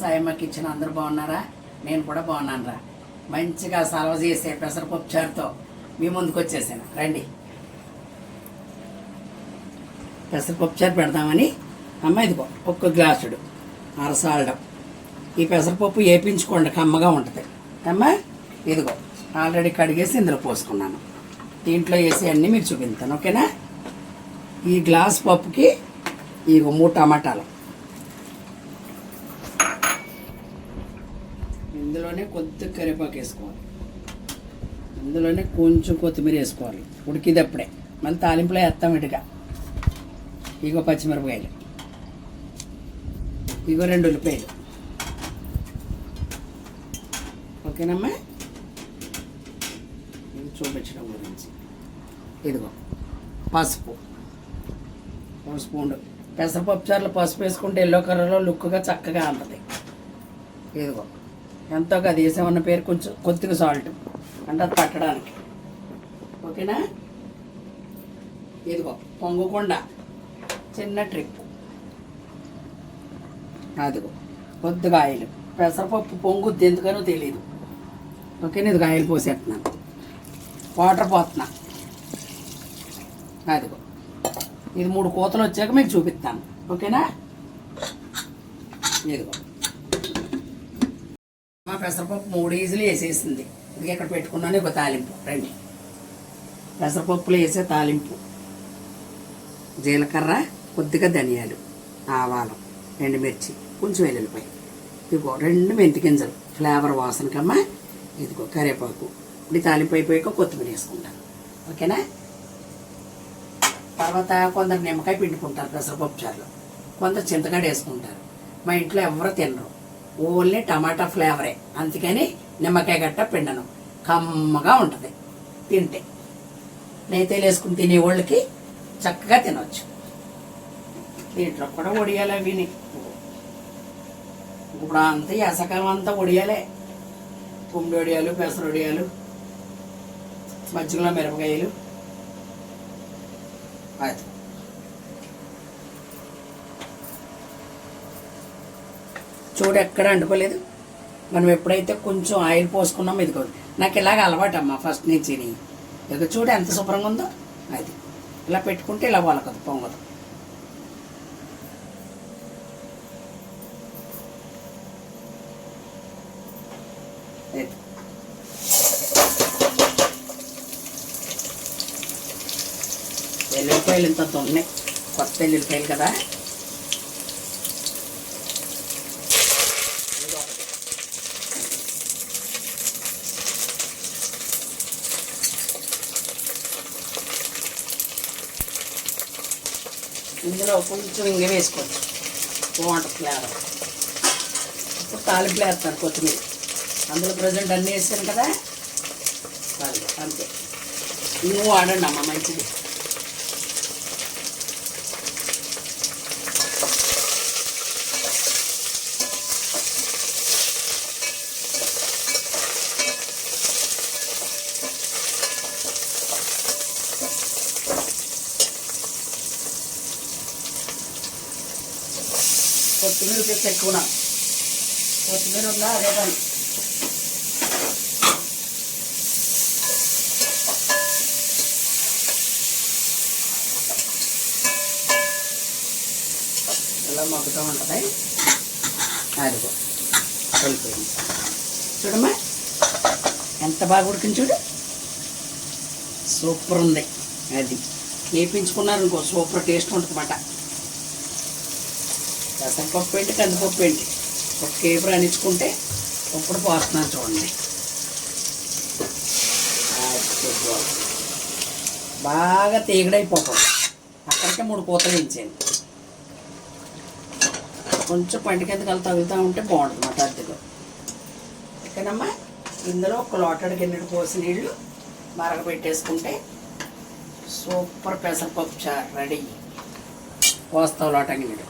సాయమ్మకి ఇచ్చిన అందరూ బాగున్నారా? నేను కూడా బాగున్నాను రా మంచిగా సలవ చేసే పెసరపప్పు చారుతో మీ ముందుకు వచ్చేసాను. రండి. పెసరపప్పు చారు పెడదామని అమ్మ ఇదిగో ఒక్క గ్లాసుడు అరసాలడం. ఈ పెసరపప్పు వేపించుకోండి కమ్మగా ఉంటుంది. అమ్మ ఇదిగో ఆల్రెడీ కడిగేసి ఇందులో పోసుకున్నాను. దీంట్లో వేసి అన్నీ మీరు చూపిస్తాను ఓకేనా? ఈ గ్లాస్ పప్పుకి ఈ మూడు టమాటాలు. ఇందులోనే కొద్దిగా కరివేపాకు వేసుకోవాలి. ఇందులోనే కొంచెం కొత్తిమీర వేసుకోవాలి. ఉడికిదప్పుడే మళ్ళీ తాలింపులో వేస్తాం ఇటుగా ఇగో పచ్చిమిరపకాయలు. ఇగో రెండు ఉల్లిపాయలు. ఓకేనమ్మా? ఇది చూపించడం గురించి. ఇదిగో పసుపు. ఒక స్పూన్. పెసరపప్పు చారులు పసుపు వేసుకుంటే ఎల్లో కలర్లో లుక్గా చక్కగా ఉంటుంది. ఇదిగో. ఎంతో అది వేసామన్న పేరు కొంచెం కొద్దిగా సాల్ట్ అంటే అది పట్టడానికి. ఓకేనా? ఇదిగో పొంగకుండా. చిన్న ట్రిప్ అదిగో కొద్దిగా ఆయిల్. పెసరపప్పు పొంగుద్ది ఎందుకనో తెలియదు ఓకేనా? ఇదిగో ఆయిల్ పోసేస్తున్నాను వాటర్ పోతున్నా అదిగో ఇది మూడు కోతలు వచ్చాక మీకు చూపిస్తాను ఓకేనా? ఇదిగో. పెసరపప్పు మూడు ఈజీలు వేసేసింది. ఇది ఇక్కడ పెట్టుకున్నాను ఒక తాలింపు. రండి. పెసరపప్పులు వేసే తాలింపు. జీలకర్ర కొద్దిగా ధనియాలు ఆవాలు ఎండుమిర్చి కొంచెం వెల్లుల్లిపాయ. ఇదిగో రెండు మెంతి గింజలు. ఫ్లేవర్ వాసనకమ్మా ఇదిగో కరివేపాకు. ఇప్పుడు తాలింపు అయిపోయాక కొత్తిమీర వేసుకుంటాను. ఓకేనా? తర్వాత కొందరు నిమ్మకాయ పిండుకుంటారు పెసరపప్పు చారులో. కొందరు చింతకాడ వేసుకుంటారు. మా ఇంట్లో ఎవరు తినరు. ఓన్లీ టమాటా ఫ్లేవరే. అందుకని నిమ్మకాయ గట్ట పిండను. కమ్మగా ఉంటుంది. తింటే. నెయ్యి వేసుకుని తినే వాళ్ళకి చక్కగా తినవచ్చు దీంట్లో కూడా ఒడియాలి విని ఇప్పుడు అంతా ఎసకాలం అంతా ఒడియాలే. కుమ్మిడి ఒడియాలు పెసర ఒడియాలు మధ్యలో మిరపకాయలు. అది. చూడు ఎక్కడ అంటుకోలేదు. మనం ఎప్పుడైతే కొంచెం ఆయిల్ పోసుకున్నామో ఇదిగో నాకు ఇలాగ అలవాటు ఫస్ట్ నుంచి ఇక చూడు ఎంత శుభ్రంగా ఉందో అది. ఇలా పెట్టుకుంటే ఇలా వలకదు పొంగదు. ఎల్లుల్లిపాయలు ఇంత ఉన్నాయి కొత్త ఎల్లుల్లిపాయలు కదా. ఇందులో కొంచెం ఇంగ వేసుకోవచ్చు బాగుంటుంది ఫ్లేవర్ ఇప్పుడు తాలింపులు వేస్తాను కొత్తిమీర. అందులో ప్రజెంట్ అన్నీ వేసాను కదా. అంతే. నువ్వు వాడండి అమ్మ మంచిది. కొత్తిమీర తెచ్చి ఎక్కువ కొత్తిమీర ఉందా? అదే పని ఇలా మగ్గుతూ ఉంటుంది అదిగో వెళ్ళిపోయింది చూడమ్మా ఎంత బాగా ఉడికింది చూడు. సూపర్ ఉంది. అది. వేపించుకున్నారు ఇంకో సూపర్ టేస్ట్ ఉంటుంది మాట పెసరపప్పు ఏంటి కందిపప్పు ఏంటి ఒక కేపు రాణించుకుంటే ఇప్పుడు పోస్తున్నాను చూడండి. బాగా తీగడైపోతుంది. అక్కడికే మూడు పూతలు ఇచ్చాను కొంచెం పంట వెళ్ళి తగులుతూ ఉంటే బాగుంటుంది మా అద్దెలో ఓకేనమ్మా ఇందులో ఒక లోటడు గిన్నెడు పోసి నీళ్ళు మరగబెట్టేసుకుంటే సూపర్ పెసరపప్పు చారు రెడీ. పోస్తావు లోట గిన్నెడు.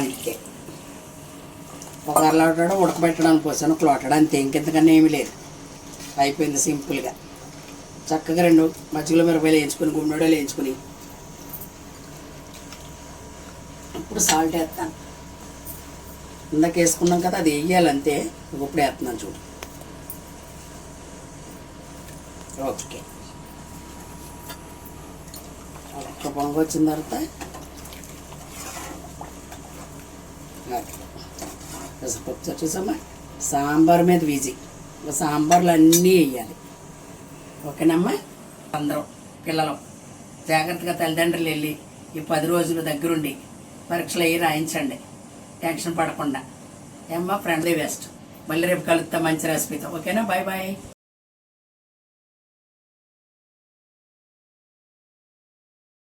అంతే ఒక అరలాటడం ఉడకబెట్టడానికి పోసాను క్లోటడం అంతే ఇంకెంతకన్నా ఏమీ లేదు. అయిపోయింది సింపుల్గా. చక్కగా రెండు మజ్జిగలో మిరపకాయలు వేయించుకొని గుమ్మడిలో వేయించుకొని. ఇప్పుడు సాల్ట్ వేస్తాను. ఇందాక వేసుకున్నాం కదా అది వేయాలంతే ఇప్పుడు వేస్తున్నాను చూడు. ఓకే. పొంగ వచ్చిన తర్వాత అది. పెసరపప్పు చూసామా సాంబార్ మీద వీజీ. సాంబార్లు అన్నీ వేయాలి ఓకేనమ్మా? అందరం పిల్లలు జాగ్రత్తగా తల్లిదండ్రులు వెళ్ళి ఈ పది రోజులు దగ్గరుండి పరీక్షలు అయ్యి రాయించండి. టెన్షన్ పడకుండా. ఏమ్మా ఫ్రెండ్లీ బెస్ట్ మళ్ళీ రేపు కలుద్దాం మంచి రెసిపీతో ఓకేనా? Bye bye.